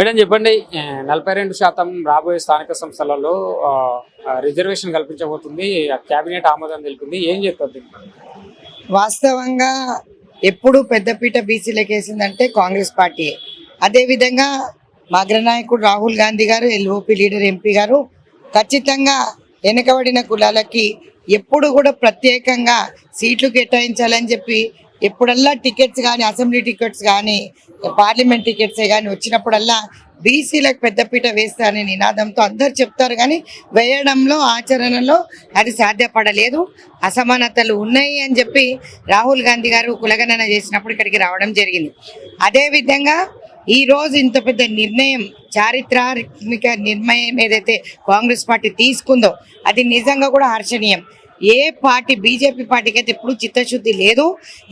Madam చెప్పండి నలభై రెండు శాతం రాబోయే స్థానిక సంస్థలలో రిజర్వేషన్ కల్పించబోతుంది కేబినెట్ ఆమోదం తెలిపింది ఏం చెప్తుంది వాస్తవంగా ఎప్పుడు పెద్దపీట బీసీలకు వేసిందంటే కాంగ్రెస్ పార్టీ. అదేవిధంగా మా అగ్రనాయకుడు రాహుల్ గాంధీ గారు ఎల్ఓపి లీడర్ ఎంపీ గారు ఖచ్చితంగా వెనుకబడిన కులాలకి ఎప్పుడు కూడా ప్రత్యేకంగా సీట్లు కేటాయించాలని చెప్పి ఎప్పుడల్లా టికెట్స్ కానీ అసెంబ్లీ టికెట్స్ కానీ పార్లమెంట్ టికెట్సే కానీ వచ్చినప్పుడల్లా బీసీలకు పెద్దపీట వేస్తా అనే నినాదంతో అందరు చెప్తారు కానీ వేయడంలో ఆచరణలో అది సాధ్యపడలేదు. అసమానతలు ఉన్నాయి అని చెప్పి రాహుల్ గాంధీ గారు కులగణన చేసినప్పుడు ఇక్కడికి రావడం జరిగింది. అదేవిధంగా ఈరోజు ఇంత పెద్ద నిర్ణయం చారిత్రాత్మక నిర్ణయం ఏదైతే కాంగ్రెస్ పార్టీ తీసుకుందో అది నిజంగా కూడా హర్షణీయం. ఏ పార్టీ బీజేపీ పార్టీకి అయితే ఎప్పుడు చిత్తశుద్ధి లేదు.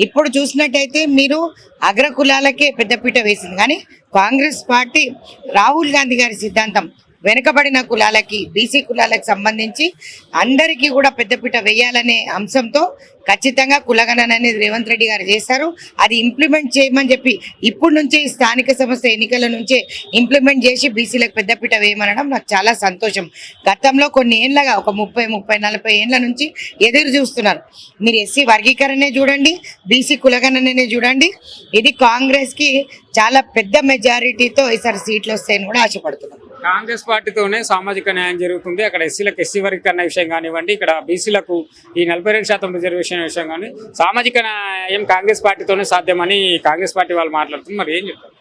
ఇప్పుడు చూసినట్టయితే మీరు అగ్రకులాలకే పెద్దపీట వేసింది. కానీ కాంగ్రెస్ పార్టీ రాహుల్ గాంధీ గారి సిద్ధాంతం వెనుకబడిన కులాలకి బీసీ కులాలకు సంబంధించి అందరికీ కూడా పెద్దపీట వేయాలనే అంశంతో ఖచ్చితంగా కులగణన అనేది రేవంత్ రెడ్డి గారు చేశారు. అది ఇంప్లిమెంట్ చేయమని చెప్పి ఇప్పుడు నుంచే స్థానిక సంస్థ ఎన్నికల నుంచే ఇంప్లిమెంట్ చేసి బీసీలకు పెద్దపీట వేయమనడం నాకు చాలా సంతోషం. గతంలో కొన్ని ఏళ్ళగా ఒక ముప్పై ముప్పై నలభై ఏళ్ళ నుంచి ఎదురు చూస్తున్నారు. మీరు ఎస్సీ వర్గీకరణనే చూడండి బీసీ కులగణననే చూడండి. ఇది కాంగ్రెస్కి చాలా పెద్ద మెజారిటీతో ఈసారి సీట్లు వస్తాయని కూడా ఆశపడుతున్నాం. కాంగ్రెస్ పార్టీతోనే సామాజిక న్యాయం జరుగుతుంది. అక్కడ ఎస్సీలకు ఎస్సీ వర్గీకరణ విషయం కానివ్వండి ఇక్కడ బీసీలకు ఈ నలభై రెండు శాతం రిజర్వేషన్ విషయం కానీ సామాజిక న్యాయం కాంగ్రెస్ పార్టీతోనే సాధ్యమని కాంగ్రెస్ పార్టీ వాళ్ళు మాట్లాడుతుంది మరి ఏం చెప్తారు?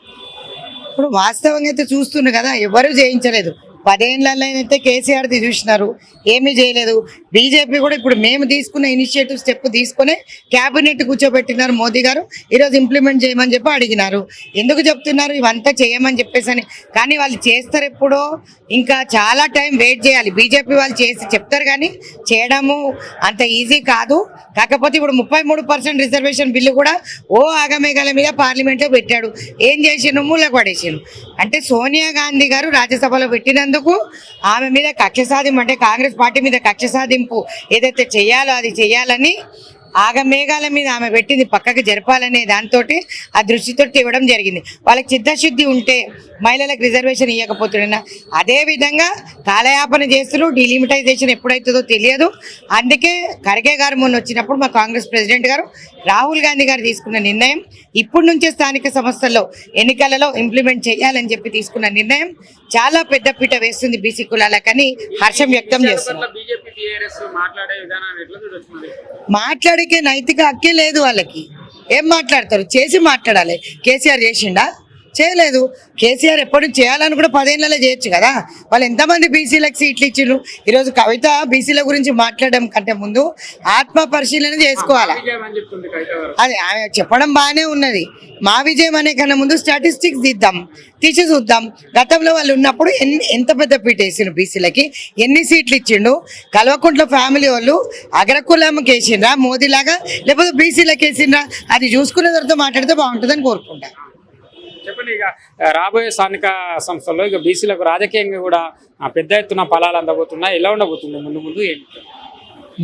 ఇప్పుడు వాస్తవంగా అయితే చూస్తుండ్రు కదా ఎవరు జయించలేదు. పదేళ్ళలో అయితే కేసీఆర్ చూసినారు. ఏమీ చేయలేదు. బీజేపీ కూడా ఇప్పుడు మేము తీసుకున్న ఇనిషియేటివ్ స్టెప్ తీసుకునే క్యాబినెట్ కూర్చోబెట్టినారు మోదీ గారు. ఈరోజు ఇంప్లిమెంట్ చేయమని చెప్పి అడిగినారు. ఎందుకు చెప్తున్నారు? ఇవంతా చేయమని చెప్పేసి అని కానీ వాళ్ళు చేస్తారు ఎప్పుడో. ఇంకా చాలా టైం వెయిట్ చేయాలి. బీజేపీ వాళ్ళు చేసి చెప్తారు కానీ చేయడము అంత ఈజీ కాదు. కాకపోతే ఇప్పుడు ముప్పై మూడు పర్సెంట్ రిజర్వేషన్ బిల్లు కూడా ఓ ఆగమేఘాల మీద పార్లమెంట్లో పెట్టాడు. ఏం చేసిండు మూల పడేసిండు అంటే సోనియా గాంధీ గారు రాజ్యసభలో పెట్టినందుకు ఆమె మీద కక్ష సాధింపు అంటే కాంగ్రెస్ పార్టీ మీద కక్ష సాధింపు ఏదైతే చేయాలో అది చేయాలని ఆగమేఘాల మీద ఆమె పెట్టింది పక్కకి జరపాలనే దాంతో ఆ దృష్టితో ఇవ్వడం జరిగింది. వాళ్ళకి చిత్తశుద్ధి ఉంటే మహిళలకు రిజర్వేషన్ ఇవ్వకపోతున్నా అదే విధంగా కాలయాపన చేస్తున్నారు డిలిమిటైజేషన్ ఎప్పుడైతుందో తెలియదు. అందుకే ఖర్గే గారు మొన్న వచ్చినప్పుడు మా కాంగ్రెస్ ప్రెసిడెంట్ గారు రాహుల్ గాంధీ గారు తీసుకున్న నిర్ణయం ఇప్పటి నుంచే స్థానిక సంస్థల్లో ఎన్నికలలో ఇంప్లిమెంట్ చేయాలని చెప్పి తీసుకున్న నిర్ణయం చాలా పెద్ద పీట వేస్తుంది బీసీ కులాలకని హర్షం వ్యక్తం చేస్తున్నారు టీఆర్ఎస్ మాట్లాడే విధానాన్ని నైతిక హక్కే లేదు వాళ్ళకి. ఏం మాట్లాడతారు? చేసి మాట్లాడాలి. కేసీఆర్ చేసిండా? చేయలేదు. కేసీఆర్ ఎప్పటి నుంచి చేయాలని కూడా పదేళ్ళలో చేయొచ్చు కదా. వాళ్ళు ఎంతమంది బీసీలకు సీట్లు ఇచ్చిండ్రు ఈరోజు కవిత బీసీల గురించి మాట్లాడడం కంటే ముందు ఆత్మ పరిశీలన చేసుకోవాలా? అది ఆమె చెప్పడం బాగానే ఉన్నది. మా విజయం అనే కన్నా ముందు స్టాటిస్టిక్స్ తీద్దాం. తీసి చూద్దాం. గతంలో వాళ్ళు ఉన్నప్పుడు ఎన్ని ఎంత పెద్ద పీట వేసిండు బీసీలకి? ఎన్ని సీట్లు ఇచ్చిండు కల్వకుంట్ల ఫ్యామిలీ వాళ్ళు అగ్రకులంకి వేసిండ్రా? మోదీలాగా? లేకపోతే బీసీలకు వేసిండ్రా? అది చూసుకునే తర్వాత మాట్లాడితే బాగుంటుందని కోరుకుంటా. చెప్పండి ఇక రాబోయే స్థానిక సంస్థల్లో ఇక బీసీలకు రాజకీయంగా కూడా పెద్ద ఎత్తున ఫలాలు అందబోతున్నాయి. ఎలా ఉండబోతుంది? ముందు ముందు ఏంటి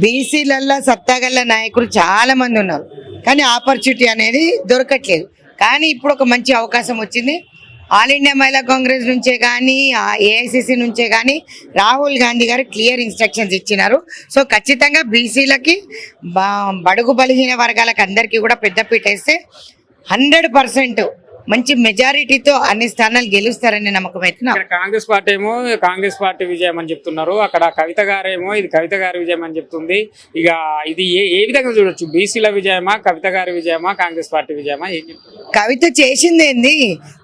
బీసీలల్లో సత్తాగల్ల నాయకులు చాలా మంది ఉన్నారు. కానీ ఆపర్చునిటీ అనేది దొరకట్లేదు. కానీ ఇప్పుడు ఒక మంచి అవకాశం వచ్చింది. ఆల్ ఇండియా మహిళా కాంగ్రెస్ నుంచే కానీ ఏఐసిసి నుంచే కానీ రాహుల్ గాంధీ గారు క్లియర్ ఇన్స్ట్రక్షన్స్ ఇచ్చినారు. సో ఖచ్చితంగా బీసీలకి బడుగు బలహీన వర్గాలకు అందరికీ కూడా పెద్దపీట వేస్తే హండ్రెడ్ పర్సెంట్ మంచి మెజారిటీతో అన్ని స్థానాలు గెలుస్తారని నమ్మకం అయితే కాంగ్రెస్ పార్టీ ఏమో కాంగ్రెస్ పార్టీ విజయం అని చెప్తున్నారు. అక్కడ కవిత గారేమో ఇది కవిత గారి విజయం అని చెప్తుంది. ఇక ఇది ఏ ఏ విధంగా చూడొచ్చు? బీసీల విజయమా కవిత గారి విజయమా కాంగ్రెస్ పార్టీ విజయమా? ఏం చెప్తారు? కవిత చేసింది ఏంది?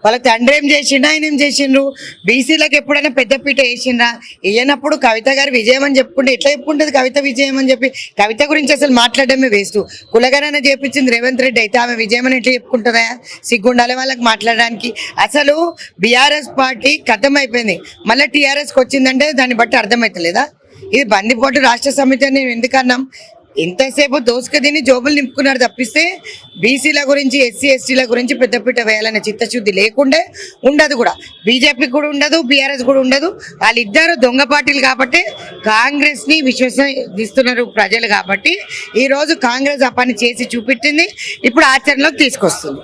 వాళ్ళ తండ్రి ఏం చేసిండు? ఆయన ఏం చేసిండ్రు? బీసీలకు ఎప్పుడైనా పెద్దపీట వేసిండ్రా? వేయనప్పుడు కవిత గారు విజయం అని చెప్పుకుంటే ఎట్లా చెప్పుకుంటుంది కవిత విజయం అని చెప్పి? కవిత గురించి అసలు మాట్లాడడమే వేస్ట్ కులగణన చేపించింది రేవంత్ రెడ్డి అయితే ఆమె విజయం అని ఎట్లా చెప్పుకుంటుందా సిగ్గుండాలి వాళ్ళకి మాట్లాడడానికి. అసలు బీఆర్ఎస్ పార్టీ కథం అయిపోయింది మళ్ళీ టీఆర్ఎస్కి వచ్చిందంటే దాన్ని బట్టి అర్థమవుతలేదా ఇది బందిపోటు రాష్ట్ర సమితి అని నేను ఎందుకన్నాం ఎంతసేపు దోసుక తిని జోబులు నింపుకున్నారు తప్పిస్తే బీసీల గురించి ఎస్సీ ఎస్టీల గురించి పెద్దపీట వేయాలనే చిత్తశుద్ధి లేకుండే ఉండదు కూడా. బీజేపీ కూడా ఉండదు బీఆర్ఎస్ కూడా ఉండదు. వాళ్ళిద్దరు దొంగ పార్టీలు కాబట్టి కాంగ్రెస్ని విశ్వసిస్తున్నారు ప్రజలు కాబట్టి ఈరోజు కాంగ్రెస్ ఆ పని చేసి చూపెట్టింది. ఇప్పుడు ఆచరణలోకి తీసుకొస్తుంది.